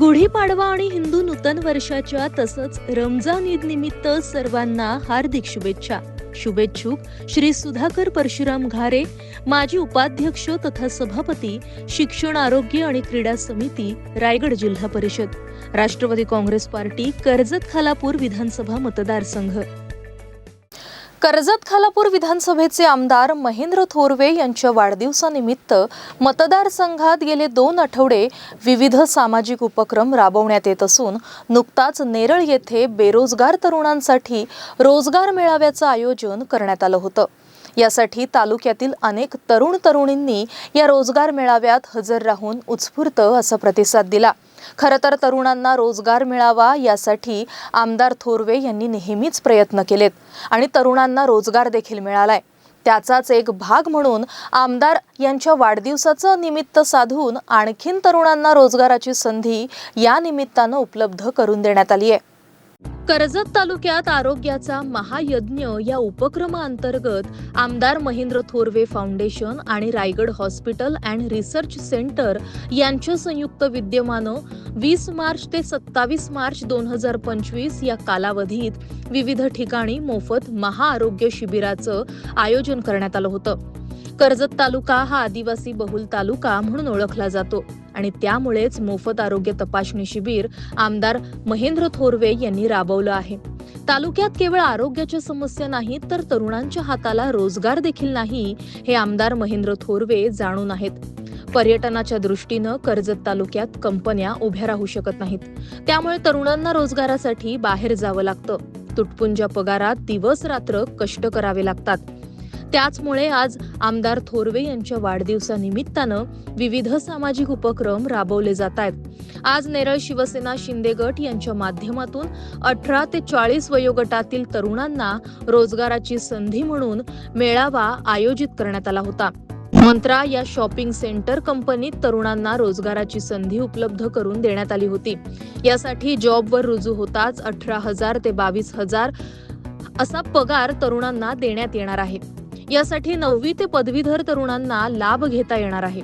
गुढीपाडवा आणि हिंदू नूतन वर्षाच्या तसंच रमजान ईद निमित्त सर्वांना हार्दिक शुभेच्छा. शुभेच्छुक श्री सुधाकर परशुराम घारे माजी उपाध्यक्ष तथा सभापती शिक्षण आरोग्य आणि क्रीडा समिती रायगड जिल्हा परिषद. राष्ट्रवादी काँग्रेस पार्टी कर्जत खालापूर विधानसभा मतदारसंघ. कर्जत खालापूर विधानसभेचे आमदार महेंद्र थोरवे यांच्या वाढदिवसानिमित्त मतदारसंघात गेले दोन आठवडे विविध सामाजिक उपक्रम राबवण्यात येत असून नुकताच नेरळ येथे बेरोजगार तरुणांसाठी रोजगार मेळाव्याचं आयोजन करण्यात आलं होतं. यासाठी तालुक्यातील अनेक तरुण तरुणींनी या रोजगार मेळाव्यात हजर राहून उत्स्फूर्त असा प्रतिसाद दिला. खरं तर तरुणांना रोजगार मिळावा यासाठी आमदार थोरवे यांनी नेहमीच प्रयत्न केलेत आणि तरुणांना रोजगार देखील मिळालाय. त्याचाच एक भाग म्हणून आमदार यांच्या वाढदिवसाचं निमित्त साधून आणखीन तरुणांना रोजगाराची संधी या निमित्तानं उपलब्ध करून देण्यात आली आहे कर्जत तालुक्यात आरोग्याचा महायज्ञ या उपक्रमाअंतर्गत आमदार महेंद्र थोरवे फाउंडेशन आणि Raigad hospital and research centre यांच्या संयुक्त विद्यमानं वीस मार्च ते सत्तावीस मार्च दोन हजार पंचवीस या कालावधीत विविध ठिकाणी मोफत महाआरोग्य शिबिराचं आयोजन करण्यात आलं होतं. कर्जत तालुका हा आदिवासी बहुल तालुका म्हणून ओळखला जातो. आणि त्यामुळेच मोफत आरोग्य तपासणी शिबिर आमदार महेंद्र थोरवे यांनी राबवलं आहे. तालुक्यात केवळ आरोग्याच्या समस्या नाहीत तर तरुणांच्या हाताला रोजगार देखील नाही हे आमदार महेंद्र थोरवे जाणून आहेत. पर्यटनाच्या दृष्टीनं कर्जत तालुक्यात कंपन्या उभ्या राहू शकत नाहीत. त्यामुळे तरुणांना रोजगारासाठी बाहेर जावं लागतं. तुटपुंजा पगारात दिवस रात्र कष्ट करावे लागतात. त्याचमुळे आज आमदार थोरवे यांच्या वाढदिवसानिमित्तानं विविध सामाजिक उपक्रम राबवले जात आहेत आज नेरळ शिवसेना शिंदे गट यांच्या माध्यमातून अठरा ते चाळीस वयोगटातील तरुणांना रोजगाराची संधी म्हणून मेळावा आयोजित करण्यात आला होता. मंत्रा या शॉपिंग सेंटर कंपनीत तरुणांना रोजगाराची संधी उपलब्ध करून देण्यात आली होती. यासाठी जॉबवर रुजू होताच अठरा हजार ते बावीस हजार असा पगार तरुणांना देण्यात येणार आहे. यासाठी नववी ते पदवीधर तरुणांना लाभ घेता येणार आहे.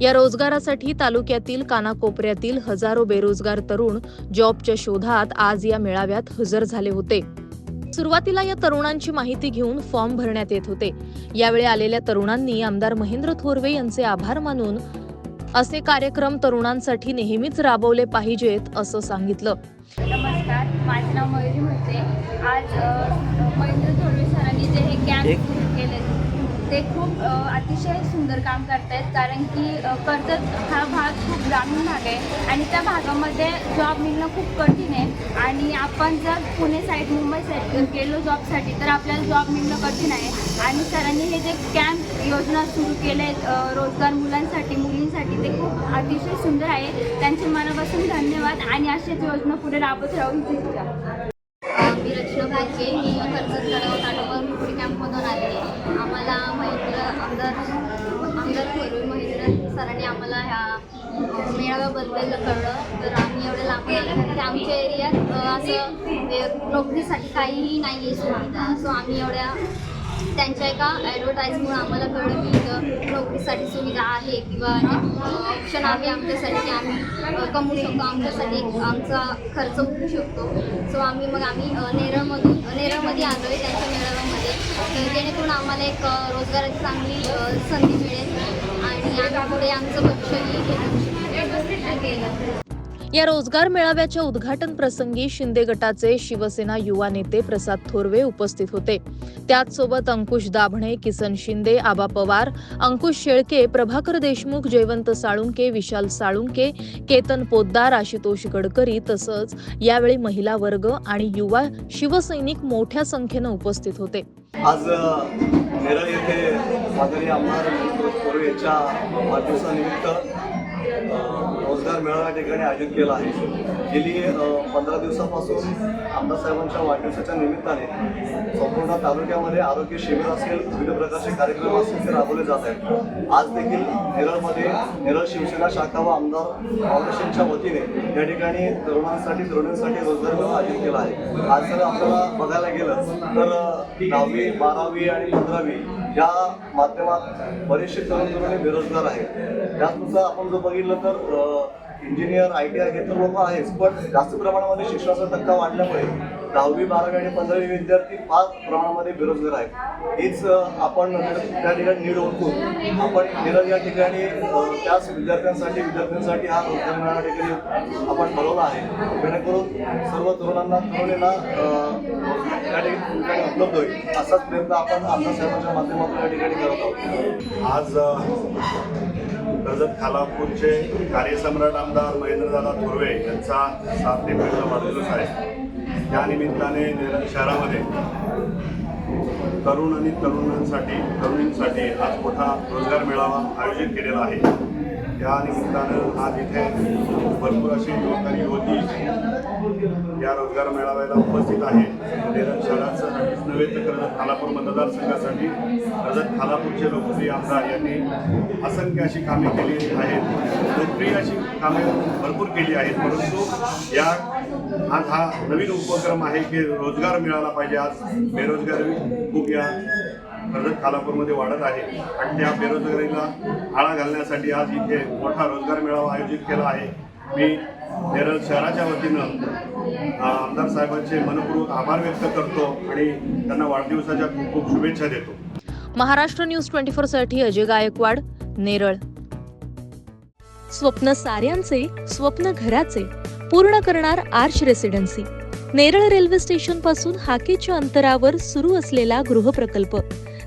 या रोजगारासाठी तालुक्यातील कानाकोपऱ्यातील हजारो बेरोजगार तरुण जॉबच्या शोधात आज या मेळाव्यात हजर झाले होते. सुरुवातीला या तरुणांची माहिती घेऊन फॉर्म भरण्यात येत होते. यावेळी आलेल्या तरुणांनी आमदार महेंद्र थोरवे यांचे आभार मानून असे कार्यक्रम तरुणांसाठी नेहमीच राबवले पाहिजेत असं सांगितलं. नमस्कार माझे नाव मयुरी म्हणते आज महेंद्र थोरवे सरांनी जे हे कॅम्प ते खूप अतिशय सुंदर काम करतायत. कारण की कर्जत हा भाग खूप ग्रामीण भाग आहे आणि त्या भागामध्ये जॉब मिळणं खूप कठीण आहे. आणि आपण जर पुणे साईड मुंबई साईड गेलो जॉबसाठी तर आपल्याला जॉब मिळणं कठीण आहे. आणि सरांनी हे जे कॅम्प योजना सुरू केले आहेत रोजगार मुलांसाठी मुलींसाठी ते खूप अतिशय सुंदर आहे. त्यांचे मनापासून धन्यवाद आणि अशीच योजना पुढे राबत राहू ही मी रचना भाग्ये मी कर्जत तळाव तालुक्यावर मी पुढे कॅम्पमधून आले आहे आम्हाला महेंद्र आमदार आमदार थोरवे महेंद्र सरांनी आम्हाला ह्या मेळाव्याबद्दल कळलं. तर आम्ही एवढे लांब तर की आमच्या एरियात असं नोकरीसाठी काहीही नाही आहे सुविधा. सो आम्ही एवढ्या त्यांच्या एका ॲडव्हर्टाईजमुळे आम्हाला कळलं की इथं नोकरीसाठी सुविधा आहे किंवा ऑप्शन आहे आमच्यासाठी आम्ही कमवू शकतो. आमच्यासाठी आमचा खर्च होऊ शकतो. सो आम्ही मग आम्ही नेरळमधून नेरळमध्ये आलो आहे त्यांच्या मेळाव्यामध्ये. जेणेकरून आम्हाला एक रोजगाराची चांगली संधी मिळेल. आणि आम्ही पुढे आमचं भविष्यही हे शकतो. या रोजगार मेळाव्याच्या उद्घाटन प्रसंगी शिंदे गटाचे शिवसेना युवा नेते प्रसाद थोरवे उपस्थित होते. त्याचसोबत अंकुश दाभणे किसन शिंदे आबा पवार अंकुश शेळके प्रभाकर देशमुख जयवंत साळुंके विशाल साळुंके केतन पोद्दार आशुतोष गडकरी तसंच यावेळी महिला वर्ग आणि युवा शिवसैनिक मोठ्या संख्येनं उपस्थित होते. आज नेरळ येथे आमदार यांच्या वाढदिवसानिमित्त रोजगार मेळावा या ठिकाणी आयोजित केला आहे. गेली पंधरा दिवसापासून आमदार साहेबांच्या वाढदिवसाच्या निमित्ताने संपूर्ण तालुक्यामध्ये आरोग्य शिबिर असेल विविध प्रकारचे कार्यक्रम असतील ते राबवले जात आहेत. आज देखील नेरळमध्ये नेरळ शिवसेना शाखा व आमदार फाउंडेशनच्या वतीने या ठिकाणी तरुणांसाठी तरुणींसाठी रोजगार मेळावा आयोजित केला आहे. आज जर आपल्याला बघायला गेलं तर दहावी बारावी आणि पंधरावी या माध्यमात बरेचसे तरुण तरुणी बेरोजगार आहेत. त्याचनुसार आपण जर बघितलं तर इंजिनियर आय टी आय हे तर लोक आहेच पण जास्त प्रमाणामध्ये शिक्षणाचा टक्का वाढल्यामुळे दहावी बारावी आणि पंधरावी विद्यार्थी फार प्रमाणामध्ये बेरोजगार आहेत. हीच आपण त्या ठिकाणी नीड ओळखून आपण निरज या ठिकाणी त्याच विद्यार्थ्यांसाठी विद्यार्थ्यांसाठी हा रोजगार मेळावा ठिकाणी आपण ठरवला आहे. जेणेकरून सर्व तरुणांना तरुणींना त्या ठिकाणी उपलब्ध होईल असाच प्रयत्न आपण आपल्या साहेबांच्या माध्यमातून या ठिकाणी करत आहोत. आज कर्जत खालापूरचे कार्यसम्राट आमदार महेंद्रदादा थोरवे यांचा सात एप्रिलचा वाढदिवस आहे. त्या निमित्ताने शहरामध्ये तरुण आणि तरुणांसाठी तरुणींसाठी आज मोठा रोजगार मेळावा आयोजित केलेला आहे. या निमित्तानं आज इथे भरपूर अशी युवक आणि युवती या रोजगार मेळाव्याला उपस्थित आहे. नेरळ शहरासाठीच नव्हे तर कर्जत खालापूर मतदारसंघासाठी. कर्जत खालापूरचे लोकप्रिय आमदार यांनी असंख्य अशी कामे केली आहेत. लोकप्रिय अशी कामे भरपूर केली आहेत. परंतु या आज हा नवीन उपक्रम आहे की रोजगार मिळाला पाहिजे. आज बेरोजगारी खूप या कर्जत खालापूरमध्ये वाढत आहे. आणि त्या बेरोजगारीला आळा घालण्यासाठी आज इथे मोठा रोजगार मेळावा आयोजित केला आहे. मी नेरळ शहराच्या वतीनं आमदार साहेबांचे मनपूर्वक आभार व्यक्त करतो आणि त्यांना वाढदिवसाच्या खूप खूप शुभेच्छा देतो. महाराष्ट्र न्यूज ट्वेंटी फोरसाठी अजय गायकवाड नेरळ. स्वप्न साऱ्यांचे स्वप्न घराचे पूर्ण करणार आर्च रेसिडेन्सी. नेरळ रेल्वे स्टेशनपासून हाकेच्या अंतरावर सुरू असलेला गृहप्रकल्प.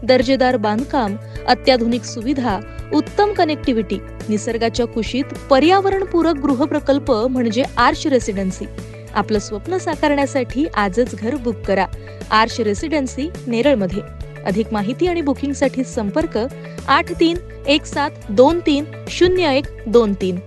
दर्जेदार बांधकाम अत्याधुनिक सुविधा उत्तम कनेक्टिव्हिटी निसर्गाच्या कुशीत पर्यावरणपूरक गृहप्रकल्प म्हणजे आर्श रेसिडेन्सी आपलं स्वप्न साकारण्यासाठी आजच घर बुक करा. आर्श रेसिडेन्सी नेरळमध्ये. अधिक माहिती आणि बुकिंगसाठी संपर्क आठ तीन एक सात दोन तीन शून्य एक दोन तीन.